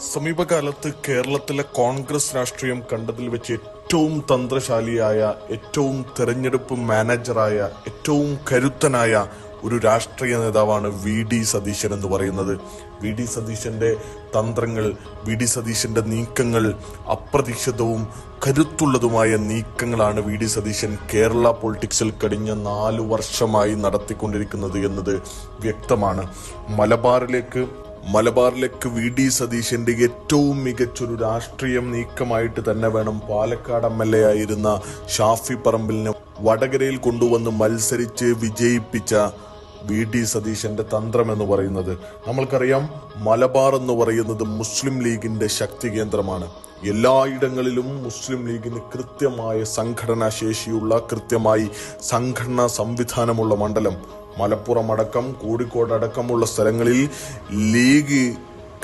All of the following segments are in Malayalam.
സമീപകാലത്ത് കേരളത്തിലെ കോൺഗ്രസ് രാഷ്ട്രീയം കണ്ടതിൽ വെച്ച് ഏറ്റവും തന്ത്രശാലിയായ ഏറ്റവും തെരഞ്ഞെടുപ്പ് മാനേജറായ ഏറ്റവും കരുത്തനായ ഒരു രാഷ്ട്രീയ നേതാവാണ് വി ഡി സതീശൻ എന്ന് പറയുന്നത്. വി ഡി സതീശന്റെ തന്ത്രങ്ങൾ വി ഡി സതീശന്റെ നീക്കങ്ങൾ അപ്രതീക്ഷിതവും കരുത്തുള്ളതുമായ നീക്കങ്ങളാണ് വി ഡി സതീശൻ കേരള പൊളിറ്റിക്സിൽ കഴിഞ്ഞ നാലു വർഷമായി നടത്തിക്കൊണ്ടിരിക്കുന്നത് എന്നത് വ്യക്തമാണ്. മലബാറിലേക്ക് മലബാറിലേക്ക് വി. ഡി. സതീശന്റെ ഏറ്റവും മികച്ചൊരു രാഷ്ട്രീയം നീക്കമായിട്ട് തന്നെ വേണം പാലക്കാട് എം. എൽ. എ. ആയിരുന്ന ഷാഫി പറമ്പിലിനെ വടകരയിൽ കൊണ്ടുവന്ന് മത്സരിച്ച് വിജയിപ്പിച്ച വി. ഡി. സതീശന്റെ തന്ത്രം എന്ന് പറയുന്നത്. നമ്മൾക്കറിയാം മലബാർ എന്ന് പറയുന്നത് മുസ്ലിം ലീഗിന്റെ ശക്തി കേന്ദ്രമാണ്. എല്ലായിടങ്ങളിലും മുസ്ലിം ലീഗിന് കൃത്യമായ സംഘടനാ ശേഷിയുള്ള കൃത്യമായി സംഘടനാ സംവിധാനമുള്ള മണ്ഡലം. മലപ്പുറം അടക്കം കോഴിക്കോട് അടക്കമുള്ള സ്ഥലങ്ങളിൽ ലീഗ്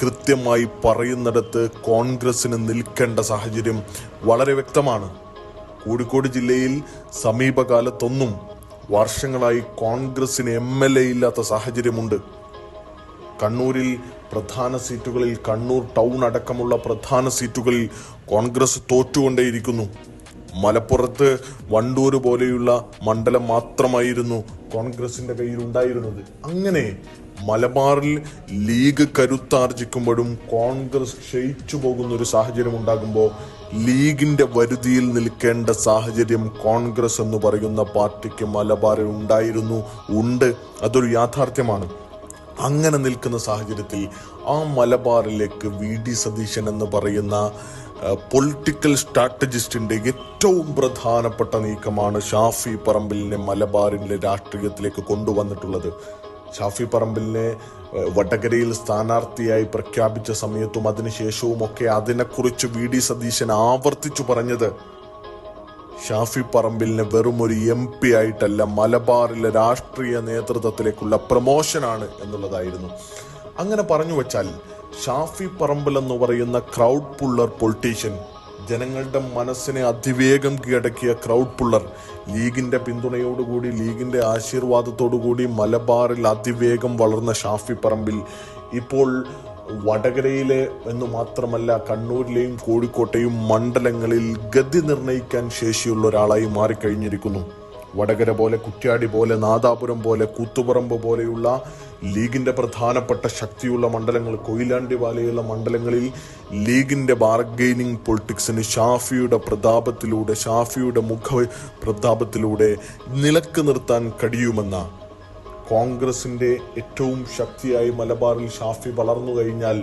കൃത്യമായി പറയുന്നിടത്ത് കോൺഗ്രസിന് നിൽക്കേണ്ട സാഹചര്യം വളരെ വ്യക്തമാണ്. കോഴിക്കോട് ജില്ലയിൽ സമീപകാലത്തൊന്നും വർഷങ്ങളായി കോൺഗ്രസിന് എം എൽ എ ഇല്ലാത്ത സാഹചര്യമുണ്ട്. കണ്ണൂരിൽ പ്രധാന സീറ്റുകളിൽ കണ്ണൂർ ടൗൺ അടക്കമുള്ള പ്രധാന സീറ്റുകളിൽ കോൺഗ്രസ് തോറ്റുകൊണ്ടേയിരിക്കുന്നു. മലപ്പുറത്ത് വണ്ടൂർ പോലെയുള്ള മണ്ഡലം മാത്രമായിരുന്നു കോൺഗ്രസിന്റെ കയ്യിൽ ഉണ്ടായിരുന്നത് അങ്ങനെ മലബാറിൽ ലീഗ് കരുത്താർജിക്കുമ്പോഴും കോൺഗ്രസ് ക്ഷയിച്ചു പോകുന്ന ഒരു സാഹചര്യം ഉണ്ടാകുമ്പോൾ ലീഗിന്റെ വരുതിയിൽ നിൽക്കേണ്ട സാഹചര്യം കോൺഗ്രസ് എന്ന് പറയുന്ന പാർട്ടിക്ക് മലബാറിൽ ഉണ്ടായിരുന്നു. ഉണ്ട്. അതൊരു യാഥാർത്ഥ്യമാണ്. അങ്ങനെ നിൽക്കുന്ന സാഹചര്യത്തിൽ ആ മലബാറിലേക്ക് വി ഡി സതീശൻ എന്ന് പറയുന്ന പൊളിറ്റിക്കൽ സ്ട്രാറ്റജിസ്റ്റിന്റെ ഏറ്റവും പ്രധാനപ്പെട്ട നീക്കമാണ് ഷാഫി പറമ്പിലിനെ മലബാറിന്റെ രാഷ്ട്രീയത്തിലേക്ക് കൊണ്ടുവന്നിട്ടുള്ളത്. ഷാഫി പറമ്പിലിനെ വടകരയിൽ സ്ഥാനാർത്ഥിയായി പ്രഖ്യാപിച്ച സമയത്തും അതിനുശേഷവും ഒക്കെ അതിനെക്കുറിച്ച് വി ഡി സതീശൻ ആവർത്തിച്ചു പറഞ്ഞത് ഷാഫി പറമ്പിലിനെ വെറും ഒരു എം പി ആയിട്ടല്ല മലബാറിലെ രാഷ്ട്രീയ നേതൃത്വത്തിലേക്കുള്ള പ്രമോഷനാണ് എന്നുള്ളതായിരുന്നു. അങ്ങനെ പറഞ്ഞു വെച്ചാൽ ഷാഫി പറമ്പിൽ എന്ന് പറയുന്ന ക്രൗഡ് പുള്ളർ പൊളിറ്റീഷ്യൻ ജനങ്ങളുടെ മനസ്സിനെ അതിവേഗം കീഴടക്കിയ ക്രൗഡ് പുള്ളർ ലീഗിന്റെ പിന്തുണയോടുകൂടി ലീഗിന്റെ ആശീർവാദത്തോടുകൂടി മലബാറിൽ അതിവേഗം വളർന്ന ഷാഫി പറമ്പിൽ. ഇപ്പോൾ വടകരയിലെ എന്ന് മാത്രമല്ല കണ്ണൂരിലെയും കോഴിക്കോട്ടെയും മണ്ഡലങ്ങളിൽ ഗതി നിർണയിക്കാൻ ശേഷിയുള്ള ഒരാളായി മാറിക്കഴിഞ്ഞിരിക്കുന്നു. വടകര പോലെ കുറ്റ്യാടി പോലെ നാദാപുരം പോലെ കൂത്തുപറമ്പ് പോലെയുള്ള ലീഗിന്റെ പ്രധാനപ്പെട്ട ശക്തിയുള്ള മണ്ഡലങ്ങൾ കൊയിലാണ്ടി പോലെയുള്ള മണ്ഡലങ്ങളിൽ ലീഗിന്റെ ബാർഗെയിനിങ് പൊളിറ്റിക്സിന് ഷാഫിയുടെ പ്രതാപത്തിലൂടെ ഷാഫിയുടെ മുഖ പ്രതാപത്തിലൂടെ നിലയ്ക്ക് നിർത്താൻ കഴിയുമെന്ന കോൺഗ്രസിന്റെ ഏറ്റവും ശക്തിയായി മലബാറിൽ ഷാഫി വളർന്നു കഴിഞ്ഞാൽ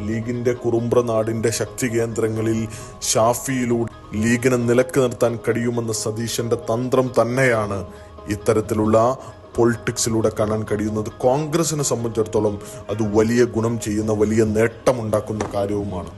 ലീഗിന്റെ കുറുമ്പ്ര നാടിന്റെ ശക്തി കേന്ദ്രങ്ങളിൽ ഷാഫിയിലൂടെ ലീഗിനെ നിലയ്ക്ക് നിർത്താൻ കഴിയുമെന്ന സതീശന്റെ തന്ത്രം തന്നെയാണ് ഇത്തരത്തിലുള്ള പൊളിറ്റിക്സിലൂടെ കാണാൻ കഴിയുന്നത്. കോൺഗ്രസിനെ സംബന്ധിച്ചിടത്തോളം അത് വലിയ ഗുണം ചെയ്യുന്ന വലിയ നേട്ടമുണ്ടാക്കുന്ന കാര്യവുമാണ്.